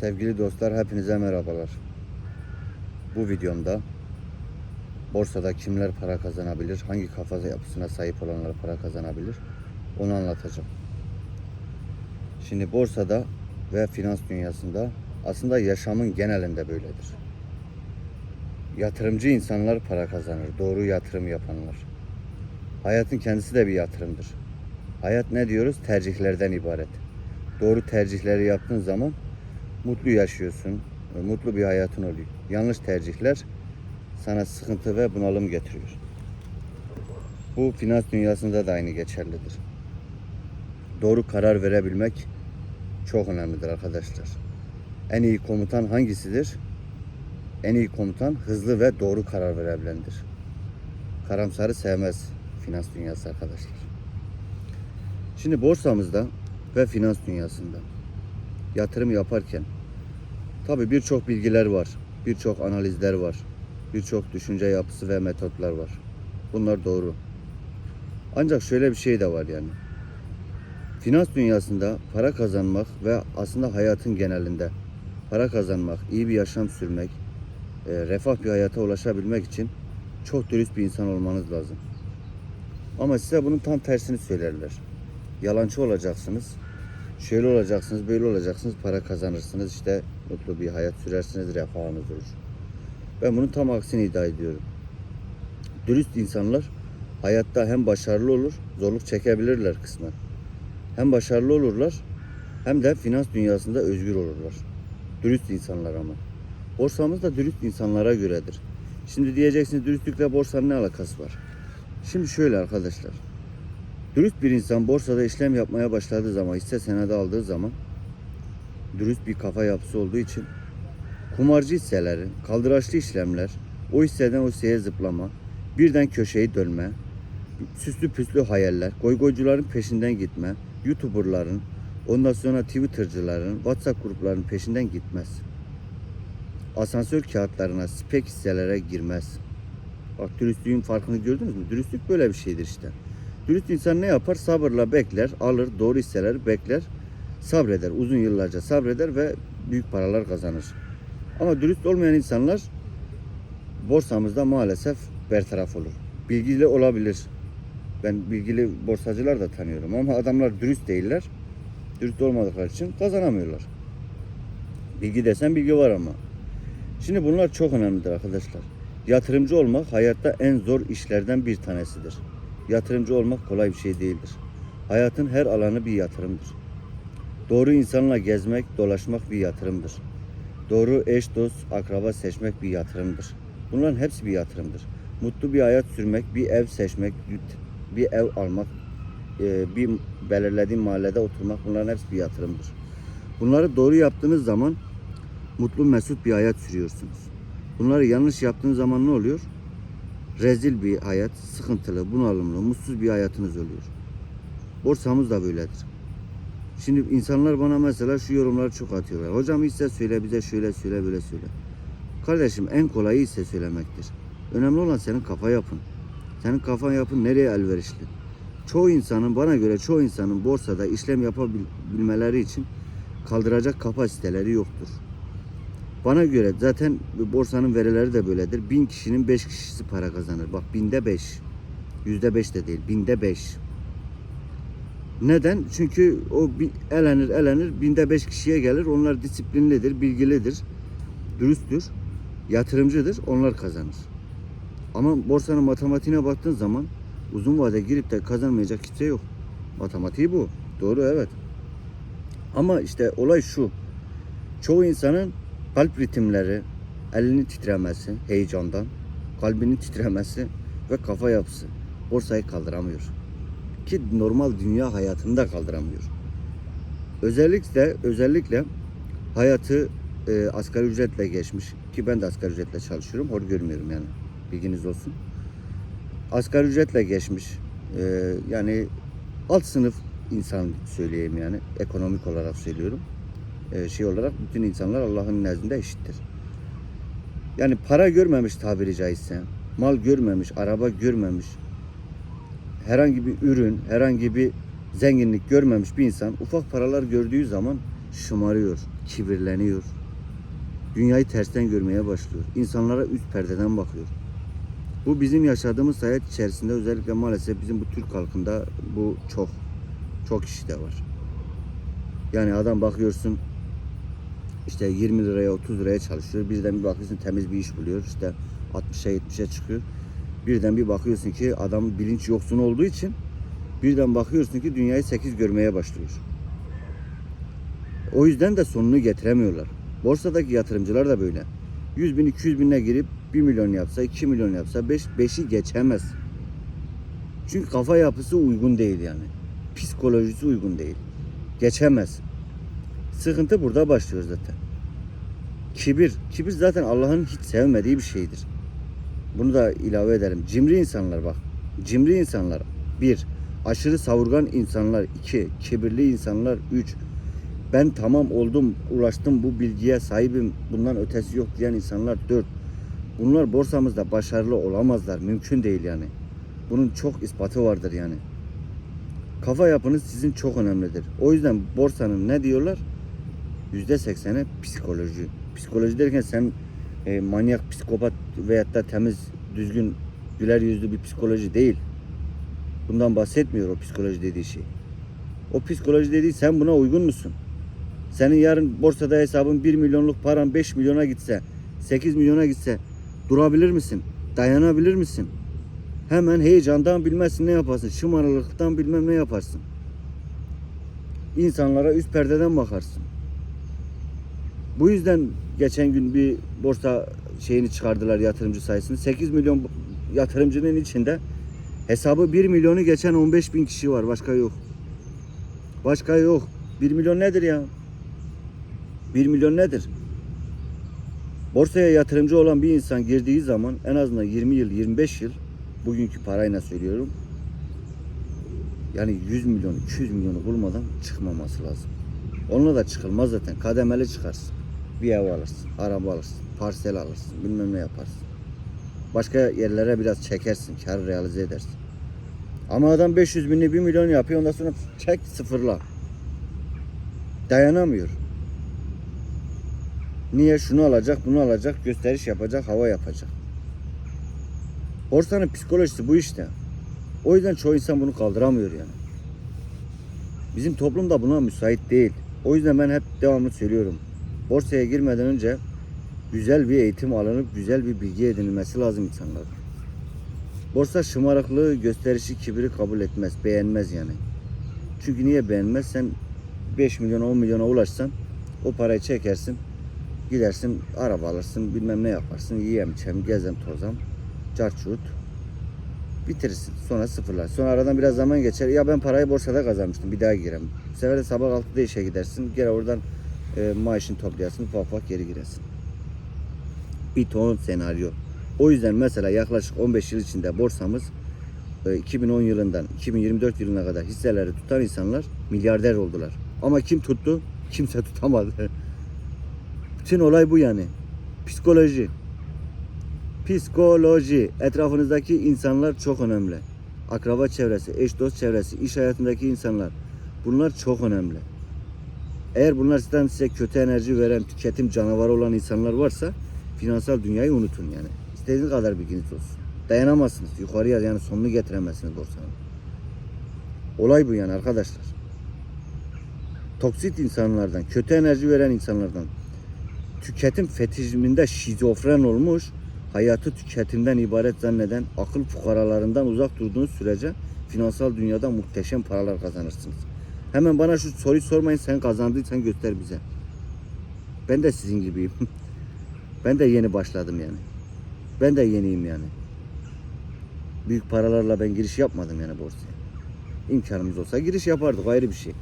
Sevgili dostlar hepinize merhabalar. Bu videomda borsada kimler para kazanabilir, hangi kafa yapısına sahip olanlar para kazanabilir onu anlatacağım. Şimdi borsada ve finans dünyasında aslında yaşamın genelinde böyledir. Yatırımcı insanlar para kazanır, doğru yatırım yapanlar. Hayatın kendisi de bir yatırımdır. Hayat ne diyoruz? Tercihlerden ibaret. Doğru tercihleri yaptığın zaman mutlu yaşıyorsun. e, Mutlu bir hayatın oluyor. Yanlış tercihler sana sıkıntı ve bunalım getiriyor. Bu finans dünyasında da aynı geçerlidir. Doğru karar verebilmek çok önemlidir arkadaşlar. En iyi komutan hangisidir? En iyi komutan hızlı ve doğru karar verebilendir. Karamsarı sevmez finans dünyası arkadaşlar. Şimdi borsamızda ve finans dünyasında yatırım yaparken tabi birçok bilgiler var, birçok analizler var, birçok düşünce yapısı ve metotlar var. Bunlar doğru. Ancak şöyle bir şey de var yani. Finans dünyasında para kazanmak ve aslında hayatın genelinde para kazanmak, iyi bir yaşam sürmek, e, refah bir hayata ulaşabilmek için çok dürüst bir insan olmanız lazım. Ama size bunun tam tersini söylerler. Yalancı olacaksınız, şöyle olacaksınız, böyle olacaksınız, para kazanırsınız, işte mutlu bir hayat sürersiniz, refahınız olur. Ben bunun tam aksini iddia ediyorum. Dürüst insanlar hayatta hem başarılı olur, zorluk çekebilirler kısmen. Hem başarılı olurlar, hem de finans dünyasında özgür olurlar. Dürüst insanlar ama. Borsamız da dürüst insanlara göredir. Şimdi diyeceksiniz dürüstlükle borsanın ne alakası var? Şimdi şöyle arkadaşlar. Dürüst bir insan borsada işlem yapmaya başladığı zaman, hisse senedi aldığı zaman dürüst bir kafa yapısı olduğu için kumarcı hisseleri, kaldıraçlı işlemler, o hisseden o hisseye zıplama, birden köşeyi dönme, süslü püslü hayaller, goygoycuların peşinden gitme, youtuberların, ondan sonra twittercıların, whatsapp gruplarının peşinden gitmez. Asansör kağıtlarına, spek hisselere girmez. Bak dürüstlüğün farkını gördünüz mü? Dürüstlük böyle bir şeydir işte. Dürüst insan ne yapar? Sabırla bekler, alır, doğru hisseleri bekler, sabreder. Uzun yıllarca sabreder ve büyük paralar kazanır. Ama dürüst olmayan insanlar borsamızda maalesef bertaraf olur. Bilgili olabilir. Ben bilgili borsacılar da tanıyorum ama adamlar dürüst değiller. Dürüst olmadıkları için kazanamıyorlar. Bilgi desen bilgi var ama. Şimdi bunlar çok önemlidir arkadaşlar. Yatırımcı olmak hayatta en zor işlerden bir tanesidir. Yatırımcı olmak kolay bir şey değildir. Hayatın her alanı bir yatırımdır. Doğru insanla gezmek, dolaşmak bir yatırımdır. Doğru eş, dost, akraba seçmek bir yatırımdır. Bunların hepsi bir yatırımdır. Mutlu bir hayat sürmek, bir ev seçmek, bir ev almak, e, bir belirlediğin mahallede oturmak bunların hepsi bir yatırımdır. Bunları doğru yaptığınız zaman mutlu mesut bir hayat sürüyorsunuz. Bunları yanlış yaptığınız zaman ne oluyor? Rezil bir hayat, sıkıntılı, bunalımlı, mutsuz bir hayatınız oluyor. Borsamız da böyledir. Şimdi insanlar bana mesela şu yorumları çok atıyorlar. Hocam hisse söyle bize şöyle söyle böyle söyle. Kardeşim en kolayı hisse söylemektir. Önemli olan senin kafa yapın. Senin kafa yapın nereye elverişli. Çoğu insanın bana göre çoğu insanın borsada işlem yapabilmeleri için kaldıracak kapasiteleri yoktur. Bana göre zaten borsanın verileri de böyledir. Bin kişinin beş kişisi para kazanır. Bak binde beş. Yüzde beş de değil. Binde beş. Neden? Çünkü o elenir elenir binde beş kişiye gelir. Onlar disiplinlidir, bilgilidir, dürüsttür, yatırımcıdır. Onlar kazanır. Ama borsanın matematiğine baktığın zaman uzun vade girip de kazanmayacak kimse yok. Matematiği bu. Doğru evet. Ama işte olay şu. Çoğu insanın kalp ritimleri, elini titremesi heyecandan, kalbinin titremesi ve kafa yapısı borsayı kaldıramıyor. Ki normal dünya hayatında kaldıramıyor. Özellikle özellikle hayatı e, asgari ücretle geçmiş ki ben de asgari ücretle çalışıyorum. Hor görmüyorum yani. Bilginiz olsun. Asgari ücretle geçmiş. e, yani alt sınıf insan söyleyeyim yani. Ekonomik olarak söylüyorum. E, şey olarak bütün insanlar Allah'ın nezdinde eşittir. Yani para görmemiş tabiri caizse, mal görmemiş, araba görmemiş, herhangi bir ürün, herhangi bir zenginlik görmemiş bir insan ufak paralar gördüğü zaman şımarıyor, kibirleniyor. Dünyayı tersten görmeye başlıyor. İnsanlara üst perdeden bakıyor. Bu bizim yaşadığımız hayat içerisinde özellikle maalesef bizim bu Türk halkında bu çok çok kişi de var. Yani adam bakıyorsun işte 20 liraya 30 liraya çalışıyor. Birden bir bakıyorsun temiz bir iş buluyor. İşte 60'a 70'e çıkıyor. Birden bir bakıyorsun ki adam bilinç yoksun olduğu için birden bakıyorsun ki dünyayı 8 görmeye başlıyor. O yüzden de sonunu getiremiyorlar. Borsadaki yatırımcılar da böyle. 100 bin 200 binle girip 1 milyon yapsa 2 milyon yapsa 5 5'i geçemez. Çünkü kafa yapısı uygun değil yani. Psikolojisi uygun değil. Geçemez. Sıkıntı burada başlıyor zaten. Kibir. Kibir zaten Allah'ın hiç sevmediği bir şeydir. Bunu da ilave ederim. Cimri insanlar bak. Cimri insanlar. Bir. Aşırı savurgan insanlar. iki. Kibirli insanlar. Üç. Ben tamam oldum, ulaştım bu bilgiye sahibim. Bundan ötesi yok diyen insanlar. Dört. Bunlar borsamızda başarılı olamazlar. Mümkün değil yani. Bunun çok ispatı vardır yani. Kafa yapınız sizin çok önemlidir. O yüzden borsanın ne diyorlar? Yüzde sekseni psikoloji. Psikoloji derken sen e, manyak, psikopat veyahut da temiz, düzgün, güler yüzlü bir psikoloji değil. Bundan bahsetmiyor o psikoloji dediği şey. O psikoloji dediği sen buna uygun musun? Senin yarın borsada hesabın 1 milyonluk paran 5 milyona gitse, 8 milyona gitse durabilir misin? Dayanabilir misin? Hemen heyecandan bilmezsin ne yaparsın. Şımarıklıktan bilmem ne yaparsın. İnsanlara üst perdeden bakarsın. Bu yüzden geçen gün bir borsa şeyini çıkardılar yatırımcı sayısını. 8 milyon yatırımcının içinde hesabı 1 milyonu geçen 15 bin kişi var. Başka yok. Başka yok. 1 milyon nedir ya? 1 milyon nedir? Borsaya yatırımcı olan bir insan girdiği zaman en azından 20 yıl, 25 yıl bugünkü parayla söylüyorum. Yani 100 milyon, 200 milyonu bulmadan çıkmaması lazım. Onunla da çıkılmaz zaten. Kademeli çıkarsın. Bir ev alırsın, araba alırsın, parsel alırsın, bilmem ne yaparsın. Başka yerlere biraz çekersin, kar realize edersin. Ama adam 500 binli 1 milyon yapıyor ondan sonra çek sıfırla. Dayanamıyor. Niye? Şunu alacak, bunu alacak, gösteriş yapacak, hava yapacak. Borsanın psikolojisi bu işte. O yüzden çoğu insan bunu kaldıramıyor yani. Bizim toplum da buna müsait değil. O yüzden ben hep devamlı söylüyorum. Borsaya girmeden önce güzel bir eğitim alınıp güzel bir bilgi edinilmesi lazım insanlar. Borsa şımarıklığı, gösterişi, kibiri kabul etmez, beğenmez yani. Çünkü niye beğenmez? Sen 5 milyona 10 milyona ulaşsan o parayı çekersin. Gidersin araba alırsın bilmem ne yaparsın. Yiyem içem gezem tozam. Carçurt. Bitirirsin. Sonra sıfırlar. Sonra aradan biraz zaman geçer. Ya ben parayı borsada kazanmıştım. Bir daha girem. Bu sefer de sabah 6'da işe gidersin. Gene oradan e, maaşını toplayasın. Ufak ufak geri giresin. Bir ton senaryo. O yüzden mesela yaklaşık 15 yıl içinde borsamız e, 2010 yılından 2024 yılına kadar hisseleri tutan insanlar milyarder oldular. Ama kim tuttu? Kimse tutamadı. Bütün olay bu yani. Psikoloji. Psikoloji. Etrafınızdaki insanlar çok önemli. Akraba çevresi, eş dost çevresi, iş hayatındaki insanlar. Bunlar çok önemli. Eğer bunlar sizden size kötü enerji veren, tüketim canavarı olan insanlar varsa finansal dünyayı unutun yani. İstediğiniz kadar bilginiz olsun. Dayanamazsınız. Yukarıya yani sonunu getiremezsiniz borsanın. Olay bu yani arkadaşlar. Toksit insanlardan, kötü enerji veren insanlardan, tüketim fetişiminde şizofren olmuş, hayatı tüketimden ibaret zanneden akıl fukaralarından uzak durduğunuz sürece finansal dünyada muhteşem paralar kazanırsınız. Hemen bana şu soruyu sormayın sen kazandıysan göster bize. Ben de sizin gibiyim. ben de yeni başladım yani. Ben de yeniyim yani. Büyük paralarla ben giriş yapmadım yani borsaya. İmkanımız olsa giriş yapardık ayrı bir şey.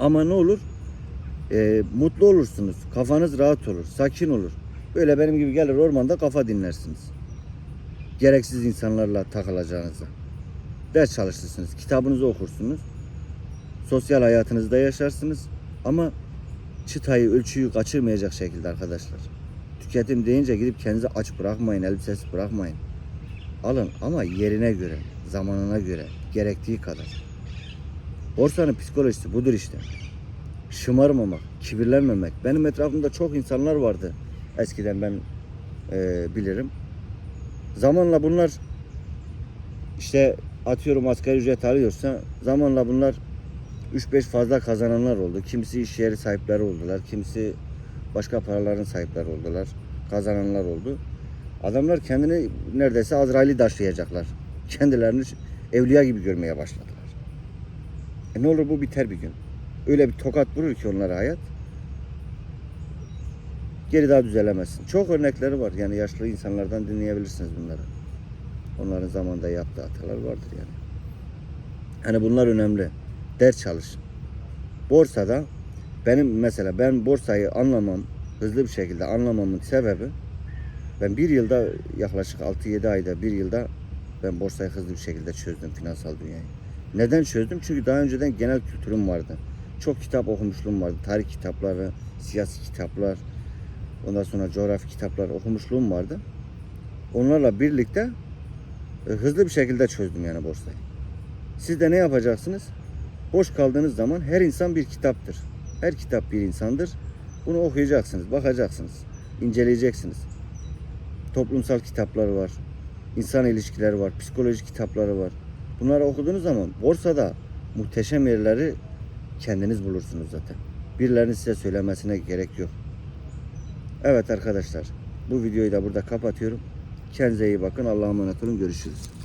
Ama ne olur? Ee, mutlu olursunuz. Kafanız rahat olur. Sakin olur. Böyle benim gibi gelir ormanda kafa dinlersiniz. Gereksiz insanlarla takılacağınıza. Ders çalışırsınız. Kitabınızı okursunuz. Sosyal hayatınızda yaşarsınız. Ama çıtayı, ölçüyü kaçırmayacak şekilde arkadaşlar. Tüketim deyince gidip kendinizi aç bırakmayın, elbisesiz bırakmayın. Alın ama yerine göre, zamanına göre, gerektiği kadar. Borsanın psikolojisi budur işte. şımarmamak, kibirlenmemek. Benim etrafımda çok insanlar vardı. Eskiden ben e, bilirim. Zamanla bunlar işte atıyorum asgari ücret alıyorsa zamanla bunlar 3-5 fazla kazananlar oldu. Kimisi iş yeri sahipleri oldular. Kimisi başka paraların sahipleri oldular. Kazananlar oldu. Adamlar kendini neredeyse Azrail'i taşıyacaklar. Kendilerini evliya gibi görmeye başladılar. E ne olur bu biter bir gün. Öyle bir tokat vurur ki onlara hayat. Geri daha düzelemezsin. Çok örnekleri var. Yani yaşlı insanlardan dinleyebilirsiniz bunları. Onların zamanında yaptığı hatalar vardır yani. Hani bunlar önemli. Ders çalışın. Borsada benim mesela ben borsayı anlamam, hızlı bir şekilde anlamamın sebebi ben bir yılda yaklaşık 6-7 ayda bir yılda ben borsayı hızlı bir şekilde çözdüm finansal dünyayı. Neden çözdüm? Çünkü daha önceden genel kültürüm vardı. Çok kitap okumuşluğum vardı. Tarih kitapları, siyasi kitaplar, ondan sonra coğrafi kitaplar okumuşluğum vardı. Onlarla birlikte e, hızlı bir şekilde çözdüm yani borsayı. Siz de ne yapacaksınız? Boş kaldığınız zaman her insan bir kitaptır. Her kitap bir insandır. Bunu okuyacaksınız, bakacaksınız, inceleyeceksiniz. Toplumsal kitapları var, insan ilişkileri var, psikoloji kitapları var. Bunları okuduğunuz zaman borsada muhteşem yerleri kendiniz bulursunuz zaten. Birilerinin size söylemesine gerek yok. Evet arkadaşlar, bu videoyu da burada kapatıyorum. Kendinize iyi bakın. Allah'a emanet olun. Görüşürüz.